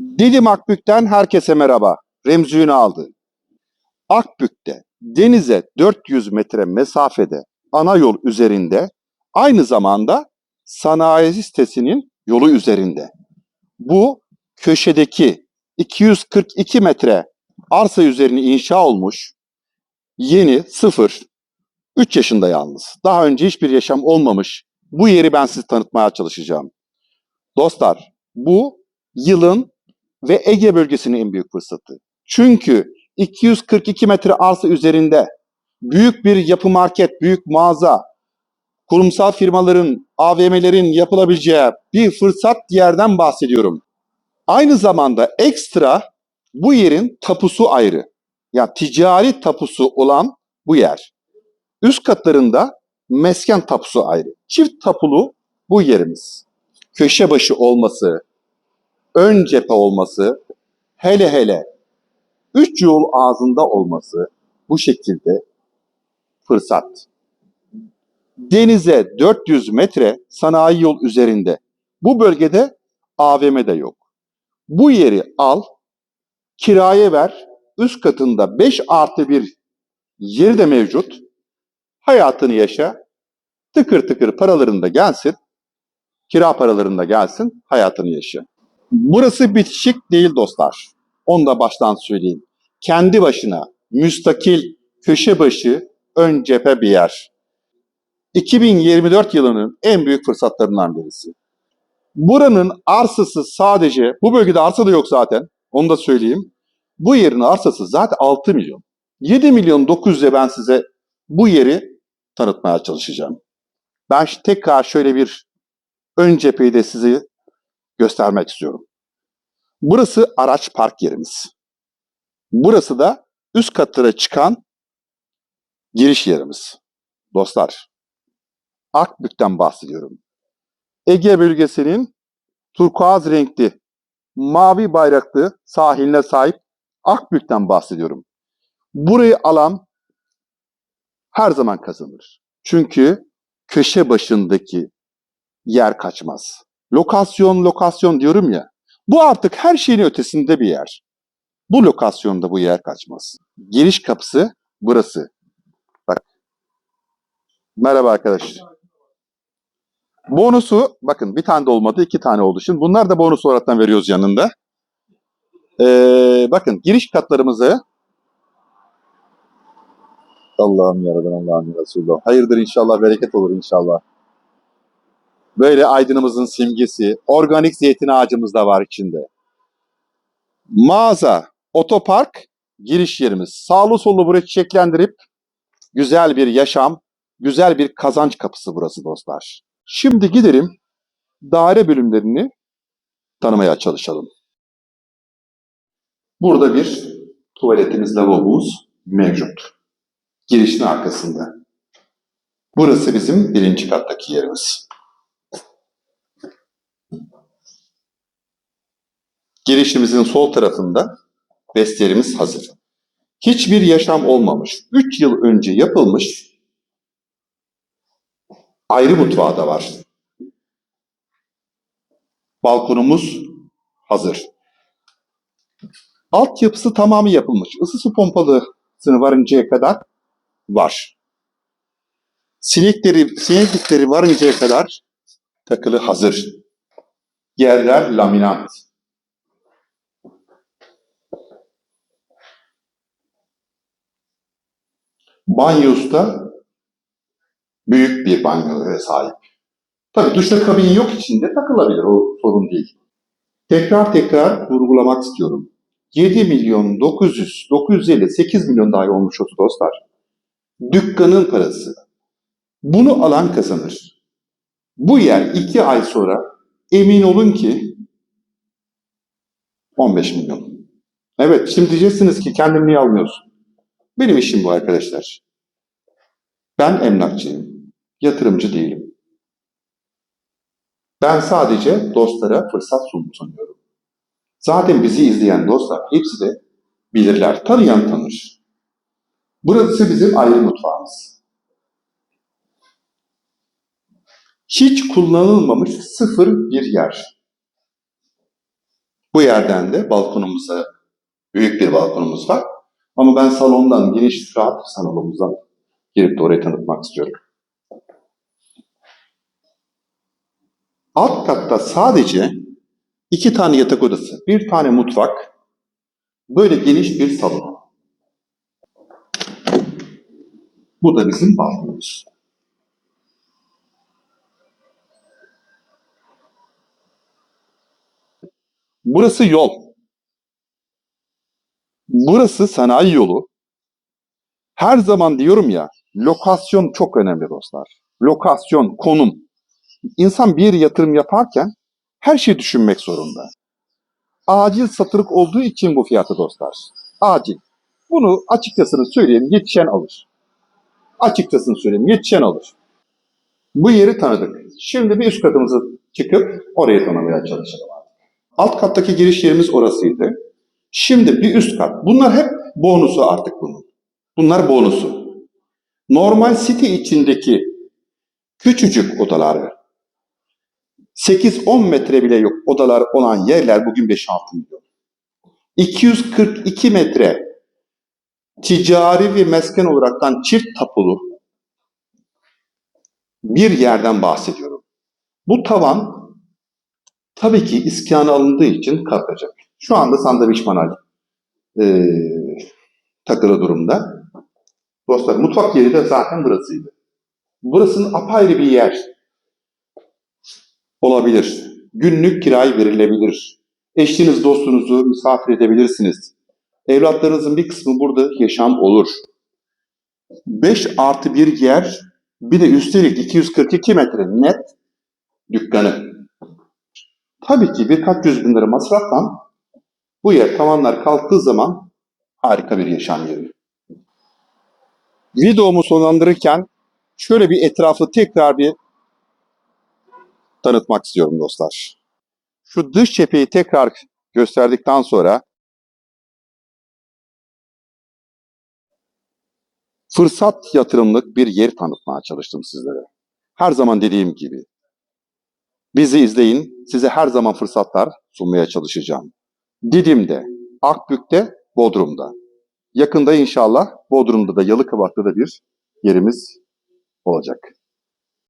Didim Akbük'ten herkese merhaba. Remzi Ünal'dı. Akbük'te denize 400 metre mesafede ana yol üzerinde aynı zamanda sanayi sitesinin yolu üzerinde. Bu köşedeki 242 metre arsa üzerine inşa olmuş yeni sıfır 3 yaşında yalnız. Daha önce hiçbir yaşam olmamış. Bu yeri ben size tanıtmaya çalışacağım. Dostlar bu yılın ve Ege bölgesinin en büyük fırsatı. Çünkü 242 metre arsa üzerinde büyük bir yapı market, büyük mağaza, kurumsal firmaların, AVM'lerin yapılabileceği bir fırsat yerden bahsediyorum. Aynı zamanda ekstra bu yerin tapusu ayrı. Yani ticari tapusu olan bu yer. Üst katlarında mesken tapusu ayrı. Çift tapulu bu yerimiz. Köşe başı olması, ön cephe olması, hele hele üç yol ağzında olması bu şekilde fırsat. Denize 400 metre sanayi yol üzerinde. Bu bölgede AVM de yok. Bu yeri al, kiraya ver, üst katında 5 artı bir yeri de mevcut. Hayatını yaşa, tıkır tıkır paralarında gelsin, kira paralarında gelsin, hayatını yaşa. Burası bitişik değil dostlar. Onu da baştan söyleyeyim. Kendi başına müstakil köşe başı ön cephe bir yer. 2024 yılının en büyük fırsatlarından birisi. Buranın arsası sadece, bu bölgede arsa da yok zaten, onu da söyleyeyim. Bu yerin arsası zaten 6 milyon. 7 milyon 900'e ben size bu yeri tanıtmaya çalışacağım. Ben tekrar şöyle bir ön cepheyi de size göstermek istiyorum. Burası araç park yerimiz. Burası da üst katlara çıkan giriş yerimiz. Dostlar, Akbük'ten bahsediyorum. Ege bölgesinin turkuaz renkli, mavi bayraklı sahiline sahip Akbük'ten bahsediyorum. Burayı alan her zaman kazanır. Çünkü köşe başındaki yer kaçmaz. Lokasyon lokasyon diyorum ya. Bu artık her şeyin ötesinde bir yer. Bu lokasyonda bu yer kaçmaz. Giriş kapısı burası. Bak. Merhaba arkadaşlar. Bonusu bakın bir tane de olmadı iki tane oldu. Şimdi bunlar da bonus olarak veriyoruz yanında. Ee, bakın giriş katlarımızı Allah'ım yaradan Allah'ım Resulullah. Hayırdır inşallah bereket olur inşallah. Böyle aydınımızın simgesi. Organik zeytin ağacımız da var içinde. Mağaza, otopark, giriş yerimiz. Sağlı sollu burayı çiçeklendirip güzel bir yaşam, güzel bir kazanç kapısı burası dostlar. Şimdi gidelim daire bölümlerini tanımaya çalışalım. Burada bir tuvaletimiz, lavabomuz mevcut. Girişin arkasında. Burası bizim birinci kattaki yerimiz. Girişimizin sol tarafında vestiyerimiz hazır. Hiçbir yaşam olmamış. 3 yıl önce yapılmış ayrı mutfağı da var. Balkonumuz hazır. Altyapısı tamamı yapılmış. Isı su pompalısını varıncaya kadar var. Sinekleri, sineklikleri varıncaya kadar takılı hazır. Yerler laminat. Banyosu da büyük bir banyoya sahip. Tabii duşakabin yok içinde takılabilir o sorun değil. Tekrar tekrar vurgulamak istiyorum. 7 milyon 900, 950, 8 milyon dahi olmuş oldu dostlar. Dükkanın parası. Bunu alan kazanır. Bu yer 2 ay sonra emin olun ki 15 milyon. Evet şimdi diyeceksiniz ki kendini niye almıyorsun? Benim işim bu arkadaşlar. Ben emlakçıyım. Yatırımcı değilim. Ben sadece dostlara fırsat sun- sunuyorum. Zaten bizi izleyen dostlar hepsi de bilirler. Tanıyan tanır. Burası bizim ayrı mutfağımız. Hiç kullanılmamış sıfır bir yer. Bu yerden de balkonumuza, büyük bir balkonumuz var. Ama ben salondan, geniş rahat salonumuzdan girip de orayı tanıtmak istiyorum. Alt katta sadece iki tane yatak odası, bir tane mutfak, böyle geniş bir salon. Bu da bizim balkonumuz. Burası yol. Burası sanayi yolu. Her zaman diyorum ya, lokasyon çok önemli dostlar. Lokasyon, konum. İnsan bir yatırım yaparken her şeyi düşünmek zorunda. Acil satırık olduğu için bu fiyatı dostlar. Acil. Bunu açıkçasını söyleyeyim, yetişen alır. Açıkçasını söyleyeyim, yetişen alır. Bu yeri tanıdık. Şimdi bir üst katımızı çıkıp orayı tanımaya çalışalım. Alt kattaki giriş yerimiz orasıydı. Şimdi bir üst kat. Bunlar hep bonusu artık bunun. Bunlar bonusu. Normal site içindeki küçücük odalar 8-10 metre bile yok odalar olan yerler bugün 5-6 milyon. 242 metre ticari ve mesken olaraktan çift tapulu bir yerden bahsediyorum. Bu tavan tabii ki iskana alındığı için kalkacak. Şu anda sandviç manal e, takılı durumda. Dostlar mutfak yeri de zaten burasıydı. Burasının apayrı bir yer olabilir. Günlük kirayı verilebilir. Eşiniz, dostunuzu misafir edebilirsiniz. Evlatlarınızın bir kısmı burada yaşam olur. 5 artı bir yer, bir de üstelik 242 metre net dükkanı. Tabii ki birkaç yüz bin lira masraftan bu yer tavanlar kalktığı zaman harika bir yaşam yeri. Videomu sonlandırırken şöyle bir etrafı tekrar bir tanıtmak istiyorum dostlar. Şu dış cepheyi tekrar gösterdikten sonra fırsat yatırımlık bir yer tanıtmaya çalıştım sizlere. Her zaman dediğim gibi bizi izleyin, size her zaman fırsatlar sunmaya çalışacağım. Didim'de, Akbük'te, Bodrum'da. Yakında inşallah Bodrum'da da Yalıkavak'ta da bir yerimiz olacak.